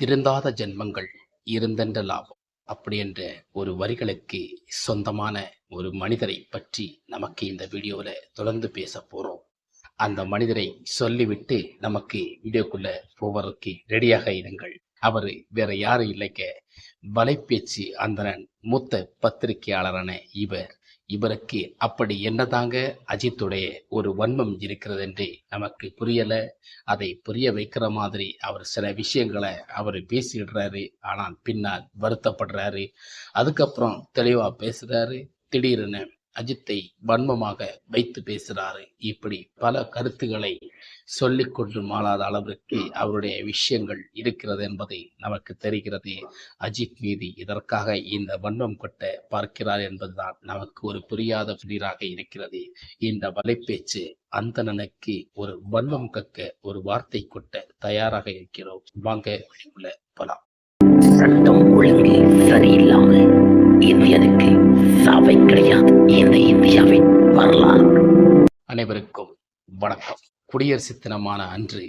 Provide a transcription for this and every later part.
திருந்தாத ஜென்மங்கள் இருந்தென்ற லாபம் அப்படி என்ற ஒரு வரிகளுக்கு சொந்தமான ஒரு மனிதரை பற்றி நமக்கு இந்த வீடியோவில் தொடர்ந்து பேச போகிறோம் அந்த மனிதரை சொல்லிவிட்டு நமக்கு வீடியோக்குள்ள போவதற்கு ரெடியாக இருங்கள். அவர் வேற யாரும் இல்லைக்க. வலைப்பேச்சு அந்தனன் மூத்த பத்திரிகையாளரான இவர் இவருக்கு அப்படி என்னதாங்க அஜித்துடைய ஒரு வன்மம் இருக்கிறது என்று நமக்கு புரியல. அதை புரிய வைக்கிற மாதிரி அவர் சில விஷயங்களை அவர் பேசிடுறாரு. ஆனால் பின்னால் வருத்தப்படுறாரு. அதுக்கப்புறம் தெளிவா பேசுறாரு. திடீர்னு அஜித்தை வன்மமாக வைத்து பேசுறாரு. இப்படி பல கருத்துக்களை சொல்லிக்கொண்டு கொண்டு அளவிற்கு அவருடைய விஷயங்கள் இருக்கிறது என்பதை நமக்கு தெரிகிறது. அஜித் மீது இதற்காக இந்த வன்மம் கொட்ட பார்க்கிறார் என்பதுதான் நமக்கு ஒரு புரியாத புதிராக இருக்கிறது. இந்த வலைப்பேச்சு அந்தணனுக்கு ஒரு வன்மம் கக்க ஒரு வார்த்தை கொட்ட தயாராக இருக்கிறோம். வாங்க உள்ள போலாம். சட்டம் ஒழுங்கு சரியில்லாமல் இந்தியனுக்கு சபை கிடையாது இந்த இந்தியாவின் வரலாறு. அனைவருக்கும் வணக்கம். குடியரசு தினமான அன்று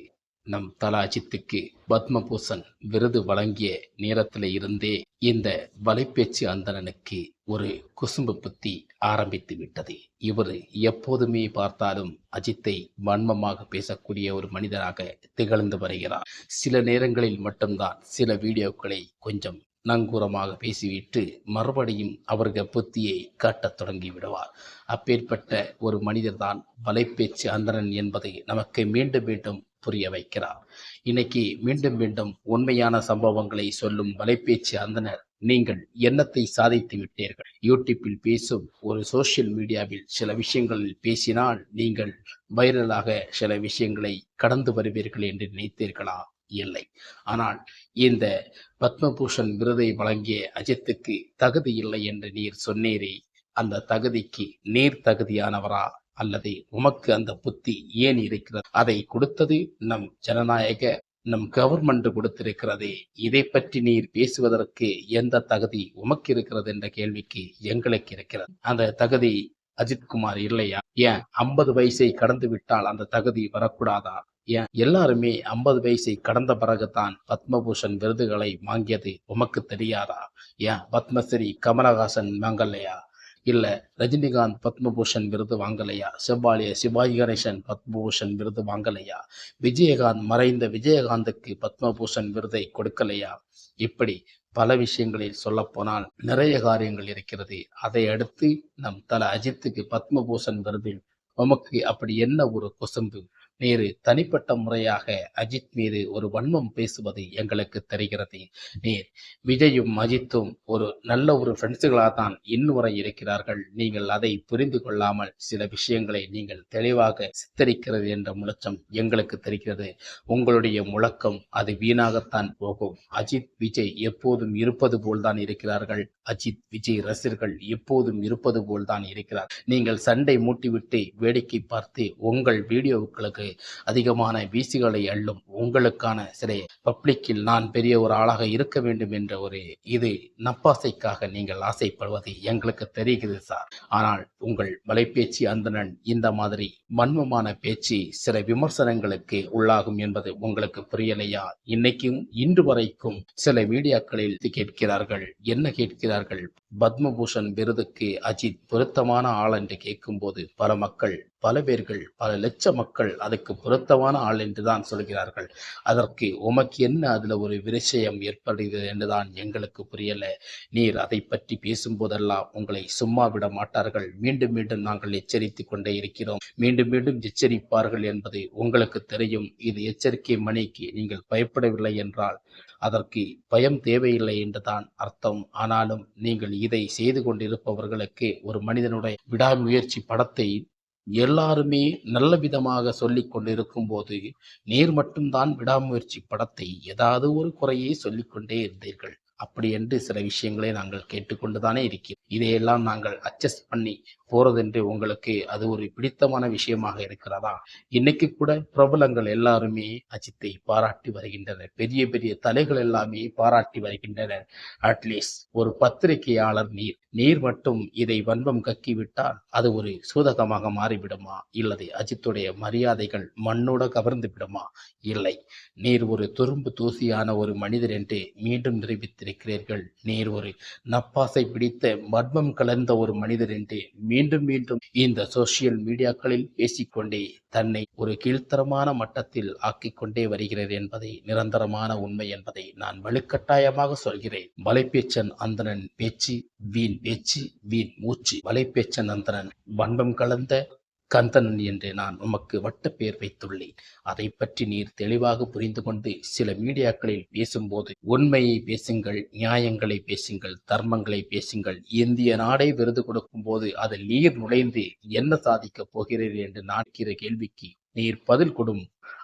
நம் தல அஜித்துக்கு பத்மபூஷன் விருது வழங்கிய நேரத்தில் இருந்தே இந்த வலைப்பேச்சு அந்தணனுக்கு ஒரு குசும்பு புத்தி ஆரம்பித்து விட்டது. இவர் எப்போதுமே பார்த்தாலும் அஜித்தை வன்மமாக பேசக்கூடிய ஒரு மனிதராக திகழ்ந்து வருகிறார். சில நேரங்களில் மட்டும்தான் சில வீடியோக்களை கொஞ்சம் நங்கூரமாக பேசிவிட்டு மறுபடியும் அவர்கள் புத்தியை காட்டத் தொடங்கி விடுவார். அப்பேற்பட்ட ஒரு மனிதர்தான் வலைப்பேச்சு அந்தணன் என்பதை நமக்கு மீண்டும் மீண்டும் புரிய வைக்கிறார். இன்னைக்கு மீண்டும் மீண்டும் உண்மையான சம்பவங்களை சொல்லும் வலைப்பேச்சு அந்தனர் நீங்கள் எண்ணத்தை சாதித்து விட்டீர்கள்? யூடியூப்பில் பேசும் ஒரு சோஷியல் மீடியாவில் சில விஷயங்களில் பேசினால் நீங்கள் வைரலாக சில விஷயங்களை கடந்து வருவீர்கள் என்று நினைத்தீர்களா? இல்லை. ஆனால் இந்த பத்மபூஷன் விருதை வழங்கிய அஜித்துக்கு தகுதி இல்லை என்று நீர் சொன்னீரே அந்த தகுதிக்கு நீர் தகுதியானவரா? அல்லது உமக்கு அந்த புத்தி ஏன் இருக்கிறது? அதை கொடுத்தது நம் ஜனநாயக நம் கவர்மெண்ட் கொடுத்திருக்கிறது. இதை பற்றி நீர் பேசுவதற்கு எந்த தகுதி உமக்கு இருக்கிறது என்ற கேள்விக்கு எங்களுக்கு இருக்கிறது. அந்த தகுதி அஜித்குமார் இல்லையா? ஏன் ஐம்பது வயசை கடந்து விட்டால் அந்த தகுதி வரக்கூடாதா? ஏன் எல்லாருமே ஐம்பது வயசை கடந்த பிறகுதான் பத்மபூஷன் விருதுகளை வாங்கியது உமக்கு தெரியாதா? ஏன் பத்மஸ்ரீ கமலஹாசன் வாங்கலையா? இல்ல ரஜினிகாந்த் பத்மபூஷன் விருது வாங்கலையா? செவ்வாலிய சிவாஜி கணேசன் பத்மபூஷன் விருது வாங்கலையா? விஜயகாந்த் மறைந்த விஜயகாந்துக்கு பத்மபூஷன் விருதை கொடுக்கலையா? இப்படி பல விஷயங்களில் சொல்ல போனால் நிறைய காரியங்கள் இருக்கிறது. அதை அடுத்து நம் தல அஜித்துக்கு பத்மபூஷன் விருது உமக்கு அப்படி என்ன ஒரு கொசும்பு? நேரு தனிப்பட்ட முறையாக அஜித் மீது ஒரு வன்மம் பேசுவது எங்களுக்கு தெரிகிறது. நேர் விஜயும் அஜித்தும் ஒரு நல்ல ஒரு ஃப்ரெண்ட்ஸுகளாக தான் இன்னும் வரை இருக்கிறார்கள். நீங்கள் அதை புரிந்து கொள்ளாமல் சில விஷயங்களை நீங்கள் தெளிவாக சித்தரிக்கிறது என்ற முழக்கம் எங்களுக்கு தெரிகிறது. உங்களுடைய முழக்கம் அது வீணாகத்தான் போகும். அஜித் விஜய் எப்போதும் இருப்பது போல்தான் இருக்கிறார்கள். அஜித் விஜய் ரசிகர்கள் எப்போதும் இருப்பது போல்தான் இருக்கிறார். நீங்கள் சண்டை மூட்டிவிட்டு வேடிக்கை பார்த்து உங்கள் வீடியோக்களுக்கு அதிகமான வீசிகளை அள்ளும் உங்களுக்கான சில பப்ளிக்கில் நான் பெரிய ஒரு ஆளாக இருக்க வேண்டும் என்ற ஒரு இது நப்பாசைக்காக நீங்கள் ஆசைப்படுவது எங்களுக்கு தெரிகிறது சார். ஆனால் உங்கள் மலைப்பேச்சு அந்தணன் இந்த மாதிரி மன்மமான பேச்சு சில விமர்சனங்களுக்கு உள்ளாகும் என்பது உங்களுக்கு புரியலையா? இன்னைக்கும் இன்று வரைக்கும் சில மீடியாக்களில் கேட்கிறார்கள். என்ன கேட்கிறார்கள்? பத்மபூஷன் விருதுக்கு அஜித் பொருத்தமான ஆள் என்று கேட்கும்போது பல மக்கள் பல பேர்கள் பல லட்ச மக்கள் அதுக்கு பொருத்தமான ஆள் என்று தான் சொல்கிறார்கள். அதற்கு உமக்கு என்ன அதில் ஒரு விரிசயம் ஏற்படுகிறது என்றுதான் எங்களுக்கு புரியல. நீர் அதை பற்றி பேசும்போதெல்லாம் உங்களை சும்மா விட மாட்டார்கள். மீண்டும் மீண்டும் நாங்கள் எச்சரித்துக் கொண்டே இருக்கிறோம். மீண்டும் மீண்டும் எச்சரிப்பார்கள் என்பது உங்களுக்கு தெரியும். இது எச்சரிக்கை மணிக்கு நீங்கள் பயப்படவில்லை என்றால் அதற்கு பயம் தேவையில்லை என்றுதான் அர்த்தம். ஆனாலும் நீங்கள் இதை செய்து கொண்டிருப்பவர்களுக்கு ஒரு மனிதனுடைய விடாமுயற்சி படத்தை எல்லாருமே நல்ல விதமாக சொல்லி கொண்டிருக்கும் போது நீர் மட்டும்தான் விடாமுயற்சி படத்தை ஏதாவது ஒரு குறையை சொல்லிக்கொண்டே இருந்தீர்கள். அப்படி என்று சில விஷயங்களை நாங்கள் கேட்டுக்கொண்டுதானே இருக்கிறோம். இதையெல்லாம் நாங்கள் அட்ஜஸ்ட் பண்ணி போறதென்று உங்களுக்கு அது ஒரு பிடித்தமான விஷயமாக இருக்கிறதா? இன்னைக்கு கூட பிரபலங்கள் எல்லாருமே அஜித்தை பாராட்டி வருகின்றனர். பெரிய பெரிய தலைகள் எல்லாமே பாராட்டி வருகின்றனர். அட்லீஸ்ட் ஒரு பத்திரிகையாளர் நீர். நீர் மட்டும் இதை வன்பம் கக்கிவிட்டால் அது ஒரு சூதகமாக மாறிவிடுமா? இல்லது அஜித்துடைய மரியாதைகள் மண்ணோட கவர்ந்து விடுமா? இல்லை. நீர் ஒரு துரும்பு தூசியான ஒரு மனிதர் என்று மீண்டும் இருக்கிறீர்கள் நீர் ஒரு நப்பாசை பிடித்த மர்மம் கலந்த ஒரு மனிதர் என்று மீண்டும் மீண்டும் இந்த சோசியல் மீடியாக்களில் பேசிக்கொண்டே தன்னை ஒரு கீழ்த்தரமான மட்டத்தில் ஆக்கிக்கொண்டே வருகிறது என்பதை நிரந்தரமான உண்மை என்பதை நான் வலுக்கட்டாயமாக சொல்கிறேன். வலைப்பேச்சன் அந்தனன் பேச்சு வீண் பேச்சு வீண் மூச்சு. வலைப்பேச்சன் அந்தனன் வன்பம் கலந்த கந்தன் என்று நான் உமக்கு வட்டப்பேர் வைத்துள்ளேன். அதை பற்றி நீர் தெளிவாக புரிந்து கொண்டு சில மீடியாக்களில் பேசும்போது உண்மையை பேசுங்கள் நியாயங்களை பேசுங்கள் தர்மங்களை பேசுங்கள் இந்திய நாடே விருது கொடுக்கும் போது அதில் நீர் நுழைந்து என்ன சாதிக்கப் போகிறீர்கள் என்று நாட்கிற கேள்விக்கு நீர் பதில் கொடும்.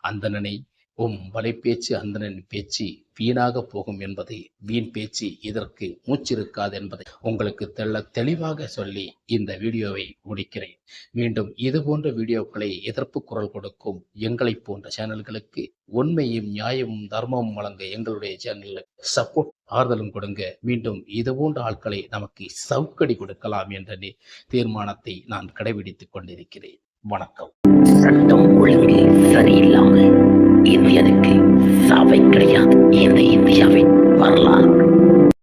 அந்தணனை உம் வலைப்பேச்சு அந்தணன் பேச்சு வீணாக போகும் என்பதை வீண் பேச்சு இதற்கு மூச்சிருக்காது என்பதை உங்களுக்கு தெள்ள தெளிவாக சொல்லி இந்த வீடியோவை முடிக்கிறேன். மீண்டும் இது போன்ற வீடியோக்களை எதிர்ப்பு குரல் கொடுக்கும் எங்களைப் போன்ற சேனல்களுக்கு உண்மையும் நியாயமும் தர்மமும் வழங்க எங்களுடைய சேனலில் சப்போர்ட் ஆறுதலும் கொடுங்க. மீண்டும் இது போன்ற ஆட்களை நமக்கு சவுக்கடி கொடுக்கலாம் என்ற தீர்மானத்தை நான் கடைபிடித்துக் கொண்டிருக்கிறேன். வணக்கம். சட்டம் ஒழுங்கு இந்தியனுக்கு சபை கிடையாது. இந்த இந்தியாவின் வரலாறு.